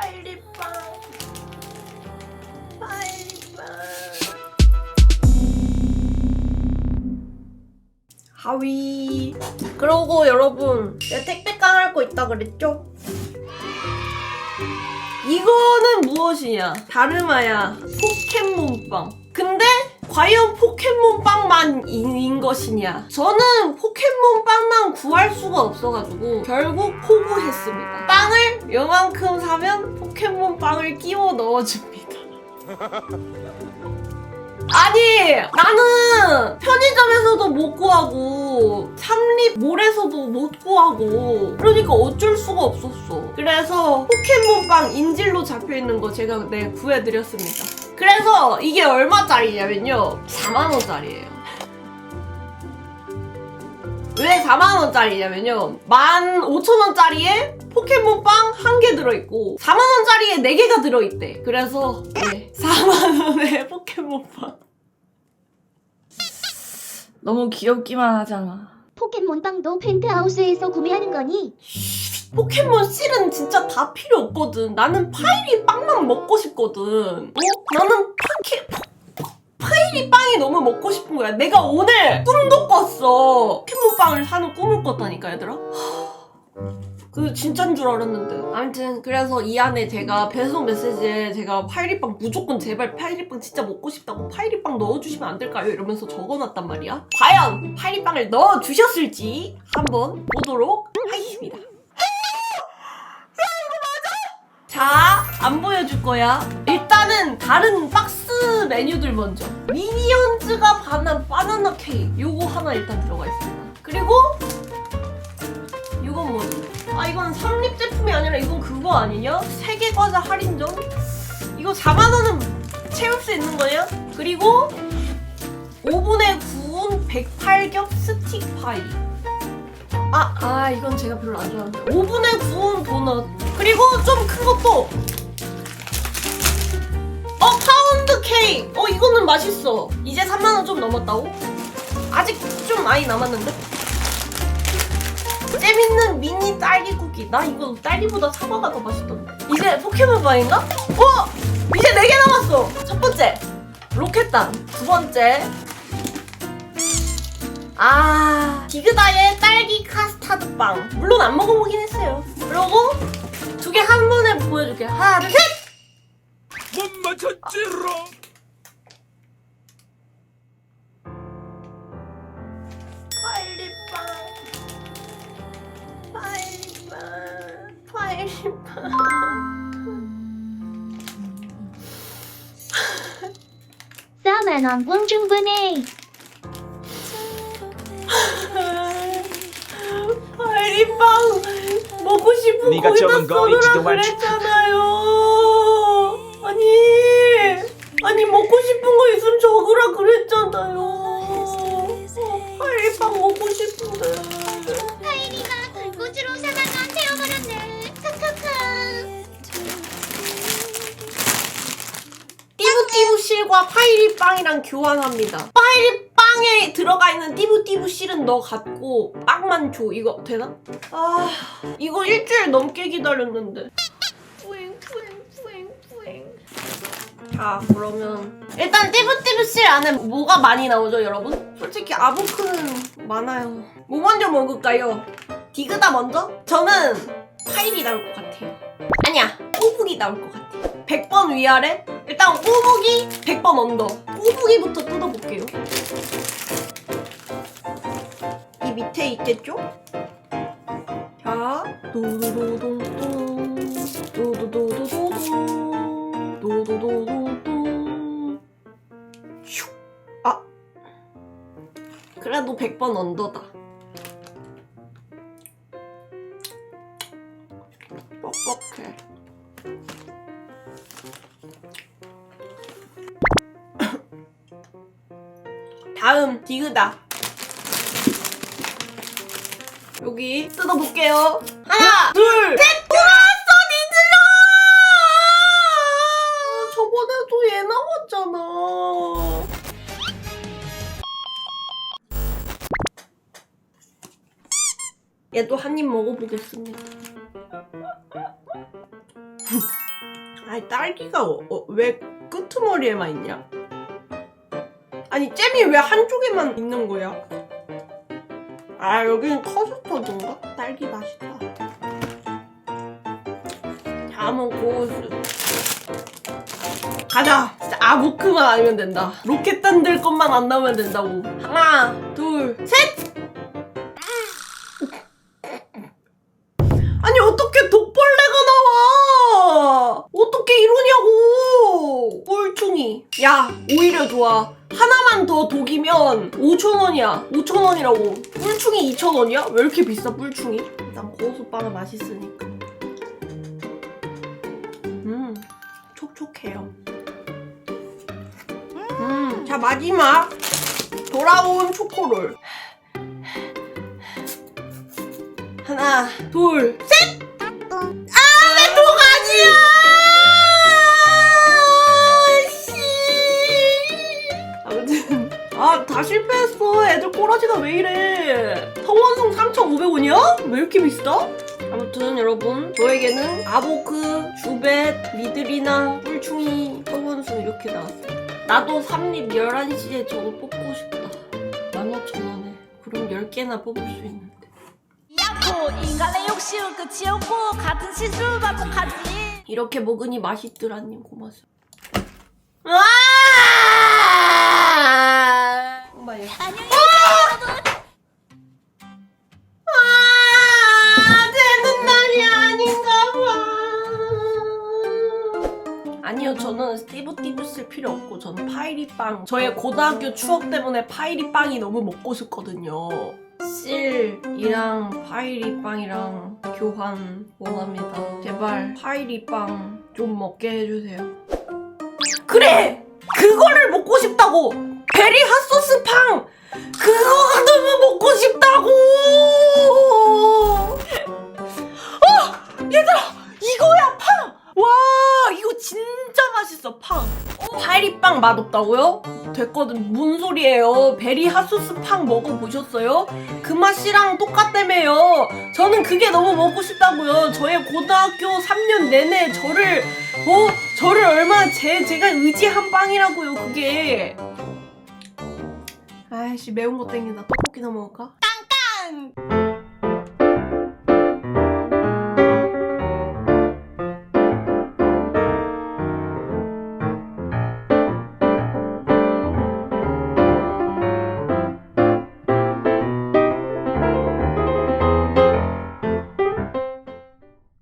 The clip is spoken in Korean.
파이리빵 파이리빵 하위. 그러고 여러분 내가 택배 깡할 거 있다 그랬죠? 이거는 무엇이냐? 다름아야 포켓몬빵 과연 포켓몬빵만인 것이냐? 저는 포켓몬빵만 구할 수가 없어가지고 결국 포기했습니다. 빵을 요만큼 사면 포켓몬빵을 끼워 넣어줍니다. 아니 나는 편의점에서도 못 구하고 삼립몰에서도 못 구하고 그러니까 어쩔 수가 없었어. 그래서 포켓몬빵 인질로 잡혀있는 거 제가 네 구해드렸습니다 그래서 이게 얼마짜리냐면요. 4만원짜리예요. 왜 4만원짜리냐면요. 15,000원짜리에 포켓몬빵 한 개 들어있고 4만원짜리에 4개가 들어있대. 그래서 네 4만원에 포켓몬빵. 너무 귀엽기만 하잖아. 포켓몬빵도 펜트하우스에서 구매하는 거니? 포켓몬 실은 진짜 다 필요 없거든. 나는 파이리 빵만 먹고 싶거든. 어? 나는 파케 파이리 빵이 너무 먹고 싶은 거야. 내가 오늘 꿈도 꿨어. 포켓몬 빵을 사는 꿈을 꿨다니까 얘들아. 그 진짠 줄 알았는데. 아무튼 그래서 이 안에 제가 배송 메시지에 제가 파이리빵 무조건 제발 파이리빵 진짜 먹고 싶다고 파이리빵 넣어주시면 안 될까요? 이러면서 적어놨단 말이야. 과연 파이리빵을 넣어주셨을지 한번 보도록 하겠습니다. 줄 거야. 일단은 다른 박스 메뉴들 먼저. 미니언즈가 반한 바나나 케이크. 요거 하나 일단 들어가 있습니다. 그리고 이건 뭐지? 아, 이건 삼립 제품이 아니라 이건 그거 아니냐? 세계 과자 할인점? 이거 4만원은 채울 수 있는 거냐? 그리고 오븐에 구운 108겹 스틱 파이. 아, 아, 이건 제가 별로 안 좋아하는데. 오븐에 구운 도넛. 그리고 좀 큰 것도. 어, 파운드 케이크. 어, 이거는 맛있어. 이제 3만원 좀 넘었다고? 아직 좀 많이 남았는데? 재밌는 미니 딸기 쿠키. 나 이거 딸기보다 사과가 더 맛있던데. 이제 포켓몬빵인가? 어! 이제 4개 남았어. 첫 번째. 로켓단. 두 번째. 아, 디그다의 딸기 카스타드 빵. 물론 안 먹어보긴 했어요. 그리고 두 개 한 번에 보여줄게. 하나, 둘, 셋! 못 맞췄지롱. 파이리빵. 파이리빵. 파이리빵. 싸만 원봉 충분해. 파이리빵 먹고 싶은 네가 거기다 적은 거 썰으라 있지도 않지. 그랬잖아요. 아니, 먹고 싶은 거 있으면 적으라 그랬잖아요. 어, 파이리빵 먹고 싶은데. 하이리가 불꽃으로 사만원 태워버렸네. 카카카. 띠부띠부 실과 파이리빵이랑 교환합니다. 파이리빵에 들어가 있는 띠부띠부 실은 너 갖고 빵만 줘. 이거 되나? 아, 이거 일주일 넘게 기다렸는데. 뿌잉 뿌잉. 자, 그러면 일단 띠부띠부 실 안에 뭐가 많이 나오죠, 여러분? 솔직히 아보크는 많아요. 뭐 먼저 먹을까요? 디그다 먼저? 저는 파이리 나올 것 같아요. 아니야, 꼬북이 나올 것 같아요. 100번 위아래? 일단 꼬북이 100번 언더. 꼬북이부터 뜯어볼게요. 이 밑에 있겠죠? 자, 도도도도도동, 6번 언더다. 뻑뻑해. 다음 디귿다. 여기 뜯어볼게요. 하나, 둘, 아니 딸기가 어, 어, 왜 끄트머리에만 있냐? 아니 잼이 왜 한쪽에만 있는 거야? 아 여기는 커스터드인가? 딸기 맛있다. 다음은 고수. 가자. 진짜 아보크만 아니면 된다. 로켓 단들 것만 안 나오면 된다고. 하나, 둘, 셋. 야 오히려 좋아. 하나만 더 독이면 5,000원이야. 5,000원이라고. 뿔충이 2,000원이야? 왜 이렇게 비싸 뿔충이? 일단 고수빵은 맛있으니까. 음, 촉촉해요. 음, 자 마지막 돌아온 초코롤. 하나, 둘, 셋. 왜 이래? 성원송 3,500원이야? 왜 이렇게 비싸? 아무튼 여러분 저에게는 아보크, 주벳, 미들이나 뿔충이, 성원송 이렇게 나왔어요. 나도 삼립 11시에 저거 뽑고 싶다. 15,000원에. 그럼 10개나 뽑을 수 있는데. 야코 인간의 욕심은 끝이 없고 같은 실수를 반복하지. 이렇게 먹으니 맛있더라님 고맙습니다. 아! 정말 안녕히 아, 되는 날이 아닌가 봐. 아니요, 저는 스티브 띠브 쓸 필요 없고 저는 파이리빵. 저의 고등학교 추억 때문에 파이리빵이 너무 먹고 싶거든요. 실이랑 파이리빵이랑 교환 원합니다. 제발 파이리빵 좀 먹게 해주세요. 그래! 그거를 먹고 싶다고! 베리 핫소스 팡! 그거가 너무 먹고 싶다고! 어! 얘들아! 이거야, 팡! 와, 이거 진짜 맛있어, 팡! 파이리빵 맛없다고요? 됐거든. 뭔 소리예요? 베리 핫소스 팡 먹어보셨어요? 그 맛이랑 똑같다며요. 저는 그게 너무 먹고 싶다고요. 저의 고등학교 3년 내내 저를, 어? 저를 얼마나 제, 제가 의지한 빵이라고요, 그게. 아이씨, 매운 거 땡긴다. 떡볶이나 먹을까?